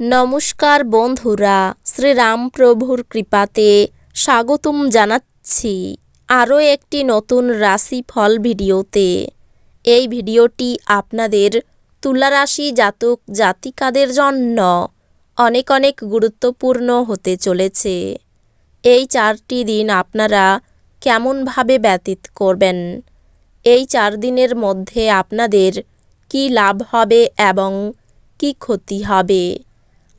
নমস্কার বন্ধুরা, শ্রীরামপ্রভুর কৃপাতে স্বাগতম জানাচ্ছি আরও একটি নতুন রাশিফল ভিডিওতে। এই ভিডিওটি আপনাদের তুলারাশি জাতক জাতিকাদের জন্য অনেক অনেক গুরুত্বপূর্ণ হতে চলেছে। এই চারটি দিন আপনারা কেমনভাবে ব্যতীত করবেন? এই চার দিনের মধ্যে আপনাদের কি লাভ হবে এবং কি ক্ষতি হবে?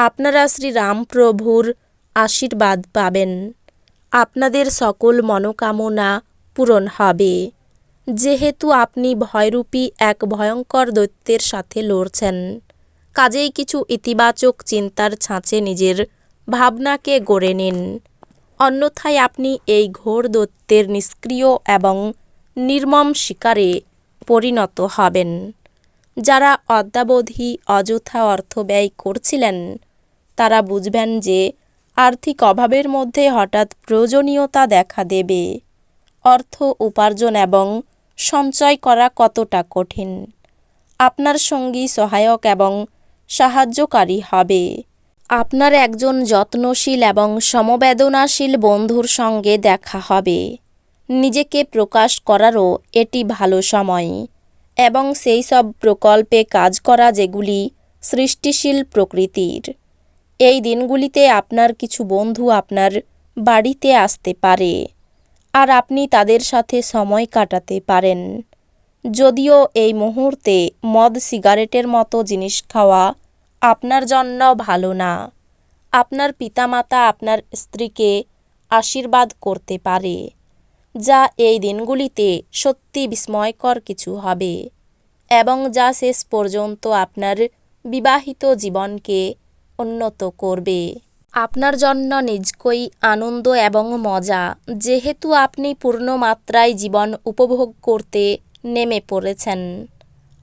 আপনারা শ্রীরামপ্রভুর আশীর্বাদ পাবেন। আপনাদের সকল মনোকামনা পূরণ হবে। যেহেতু আপনি ভয়রূপী এক ভয়ঙ্কর দৈত্যের সাথে লড়ছেন, কাজেই কিছু ইতিবাচক চিন্তার ছাঁচে নিজের ভাবনাকে গড়ে নিন। অন্যথায় আপনি এই ঘোর দৈত্যের নিষ্ক্রিয় এবং নির্মম শিকারে পরিণত হবেন। যারা অদ্যাবধি অযথা অর্থ ব্যয় করছিলেন তারা বুঝবেন যে আর্থিক অভাবের মধ্যে হঠাৎ প্রয়োজনীয়তা দেখা দেবে। অর্থ উপার্জন এবং সঞ্চয় করা কতটা কঠিন? আপনার সঙ্গী সহায়ক এবং সাহায্যকারী হবে। আপনার একজন যত্নশীল এবং সমবেদনাশীল বন্ধুর সঙ্গে দেখা হবে। নিজেকে প্রকাশ করারও এটি ভালো সময় এবং সেই সব প্রকল্পে কাজ করা যেগুলি সৃষ্টিশীল প্রকৃতির। এই দিনগুলিতে আপনার কিছু বন্ধু আপনার বাড়িতে আসতে পারে আর আপনি তাদের সাথে সময় কাটাতে পারেন। যদিও এই মুহূর্তে মদ সিগারেটের মতো জিনিস খাওয়া আপনার জন্য ভালো না। আপনার পিতামাতা আপনার স্ত্রীকে আশীর্বাদ করতে পারে, যা এই দিনগুলিতে সত্যি বিস্ময়কর কিছু হবে এবং যা শেষ পর্যন্ত আপনার বিবাহিত জীবনকে উন্নত করবে। আপনার জন্য নিজকই আনন্দ এবং মজা। যেহেতু আপনি পূর্ণ মাত্রায় জীবন উপভোগ করতে নেমে পড়েছেন।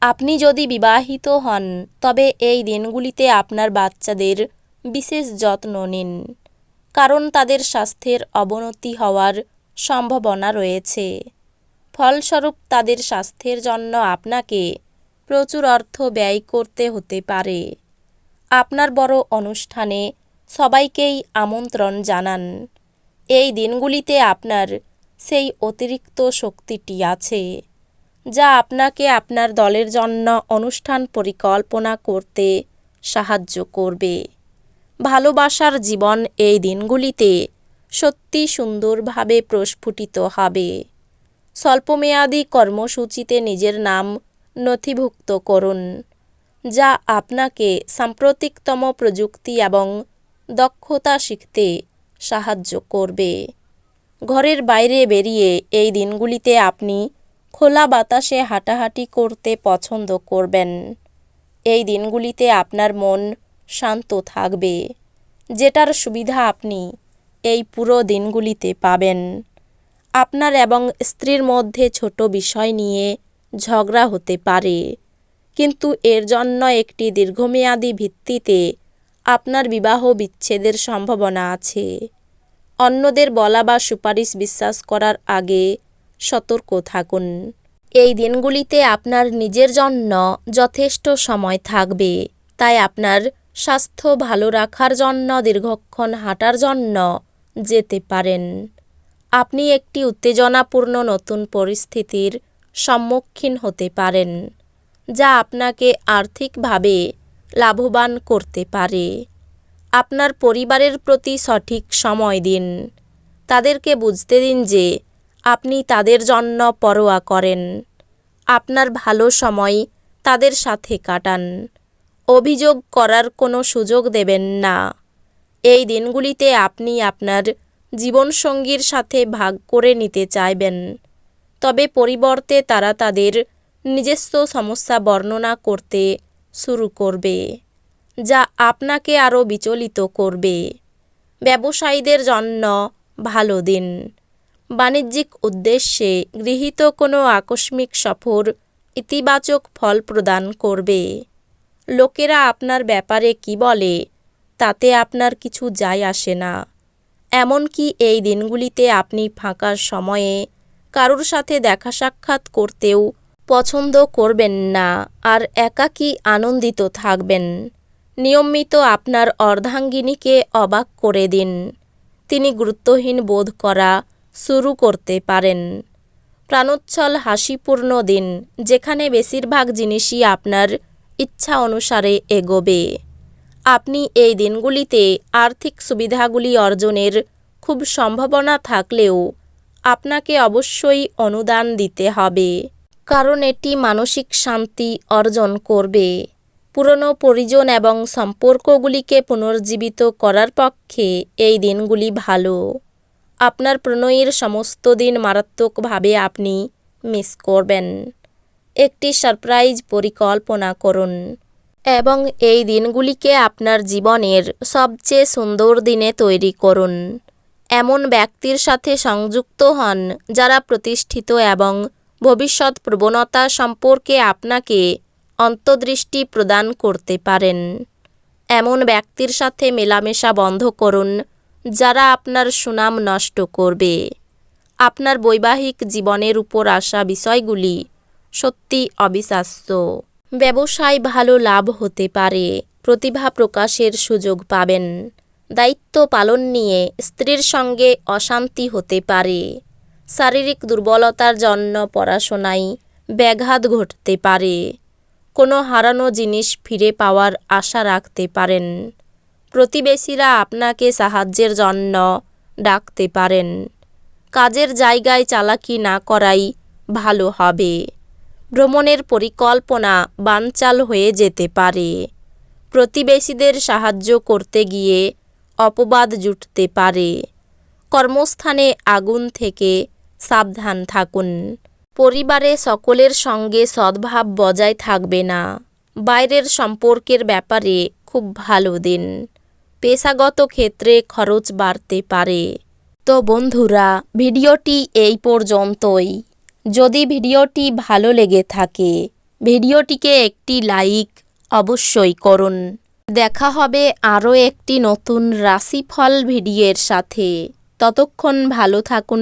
আপনি যদি বিবাহিত হন, তবে এই দিনগুলিতে আপনার বাচ্চাদের বিশেষ যত্ন নিন। কারণ তাদের স্বাস্থ্যের অবনতি হওয়ার সম্ভাবনা রয়েছে। ফলস্বরূপ তাদের স্বাস্থ্যের জন্য আপনাকে প্রচুর অর্থ ব্যয় করতে হতে পারে। আপনার বড় অনুষ্ঠানে সবাইকেই আমন্ত্রণ জানান। এই দিনগুলিতে আপনার সেই অতিরিক্ত শক্তিটি আছে, যা আপনাকে আপনার দলের জন্য অনুষ্ঠান পরিকল্পনা করতে সাহায্য করবে। ভালোবাসার জীবন এই দিনগুলিতে সত্যি সুন্দরভাবে প্রস্ফুটিত হবে। স্বল্পমেয়াদী কর্মসূচিতে নিজের নাম নথিভুক্ত করুন। যা আপনাকে সাম্প্রতিকতম প্রযুক্তি এবং দক্ষতা শিখতে সাহায্য করবে। ঘরের বাইরে বেরিয়ে এই দিনগুলিতে আপনি খোলা বাতাসে হাঁটাহাঁটি করতে পছন্দ করবেন। এই দিনগুলিতে আপনার মন শান্ত থাকবে। যেটার সুবিধা আপনি এই পুরো দিনগুলিতে পাবেন। আপনার এবং স্ত্রীর মধ্যে ছোট বিষয় নিয়ে ঝগড়া হতে পারে। কিন্তু এর জন্য একটি দীর্ঘমেয়াদী ভিত্তিতে আপনার বিবাহ বিচ্ছেদের সম্ভাবনা আছে। অন্যদের বলা বা সুপারিশ বিশ্বাস করার আগে সতর্ক থাকুন। এই দিনগুলিতে আপনার নিজের জন্য যথেষ্ট সময় থাকবে। তাই আপনার স্বাস্থ্য ভালো রাখার জন্য, দীর্ঘক্ষণ হাঁটার জন্য যেতে পারেন। আপনি একটি উত্তেজনাপূর্ণ নতুন পরিস্থিতির সম্মুখীন হতে পারেন। যা আপনাকে আর্থিকভাবে লাভবান করতে পারে। আপনার পরিবারের প্রতি সঠিক সময় দিন। তাদেরকে বুঝতে দিন যে আপনি তাদের জন্য পরোয়া করেন। আপনার ভালো সময় তাদের সাথে কাটান। অভিযোগ করার কোনো সুযোগ দেবেন না। এই দিনগুলিতে আপনি আপনার জীবনসঙ্গীর সাথে ভাগ করে নিতে চাইবেন। তবে পরিবর্তে তারা তাদের নিজস্ব সমস্যা বর্ণনা করতে শুরু করবে, যা আপনাকে আরও বিচলিত করবে। ব্যবসায়ীদের জন্য ভালো দিন। বাণিজ্যিক উদ্দেশ্যে গৃহীত কোনো আকস্মিক সফর ইতিবাচক ফল প্রদান করবে। লোকেরা আপনার ব্যাপারে কি বলে, তাতে আপনার কিছু যায় আসে না। এমনকি এই দিনগুলিতে আপনি ফাঁকার সময়ে কারোর সাথে দেখা সাক্ষাৎ করতেও পছন্দ করবেন না আর একাকী আনন্দিত থাকবেন। নিয়মিত আপনার অর্ধাঙ্গিনীকে অবাক করে দিন। তিনি গুরুত্বহীন বোধ করা শুরু করতে পারেন। প্রাণোচ্ছল হাসিপূর্ণ দিন, যেখানে বেশিরভাগ জিনিসই আপনার ইচ্ছা অনুসারে এগোবে। আপনি এই দিনগুলিতে আর্থিক সুবিধাগুলি অর্জনের খুব সম্ভাবনা থাকলেও আপনাকে অবশ্যই অনুদান দিতে হবে। কারণ এটি মানসিক শান্তি অর্জন করবে। পুরনো পরিজন এবং সম্পর্কগুলিকে পুনর্জীবিত করার পক্ষে এই দিনগুলি ভালো। আপনার প্রণয়ের সমস্ত দিন মারাত্মকভাবে আপনি মিস করবেন। একটি সারপ্রাইজ পরিকল্পনা করুন। এবং এই দিনগুলিকে আপনার জীবনের সবচেয়ে সুন্দর দিনে তৈরি করুন। এমন ব্যক্তির সাথে সংযুক্ত হন যারা প্রতিষ্ঠিত এবং ভবিষ্যৎ প্রবণতা সম্পর্কে আপনাকে অন্তর্দৃষ্টি প্রদান করতে পারেন। এমন ব্যক্তির সাথে মেলামেশা বন্ধ করুন, যারা আপনার সুনাম নষ্ট করবে। আপনার বৈবাহিক জীবনের উপর আসা বিষয়গুলি সত্যি অবিশ্বাস্য। ব্যবসায় ভালো লাভ হতে পারে, প্রতিভা প্রকাশের সুযোগ পাবেন। দায়িত্ব পালন নিয়ে স্ত্রীর সঙ্গে অশান্তি হতে পারে। শারীরিক দুর্বলতার জন্য পড়াশোনায় ব্যাঘাত ঘটতে পারে। কোনো হারানো জিনিস ফিরে পাওয়ার আশা রাখতে পারেন। প্রতিবেশীরা আপনাকে সাহায্যের জন্য ডাকতে পারেন। কাজের জায়গায় চালাকি না করাই ভালো হবে। ভ্রমণের পরিকল্পনা বানচাল হয়ে যেতে পারে। প্রতিবেশীদের সাহায্য করতে গিয়ে অপবাদ জুটতে পারে। কর্মস্থানে আগুন থেকে সাবধান থাকুন। পরিবারে সকলের সঙ্গে সদ্ভাব বজায় থাকবে না। বাইরের সম্পর্কের ব্যাপারে খুব ভালো দিন। পেশাগত ক্ষেত্রে খরচ বাড়তে পারে। তো বন্ধুরা, ভিডিওটি এই পর্যন্তই। যদি ভিডিওটি ভালো লেগে থাকে, ভিডিওটিকে একটি লাইক অবশ্যই করুন। দেখা হবে আরও একটি নতুন রাশিফল ভিডিওর সাথে। ততক্ষণ ভালো থাকুন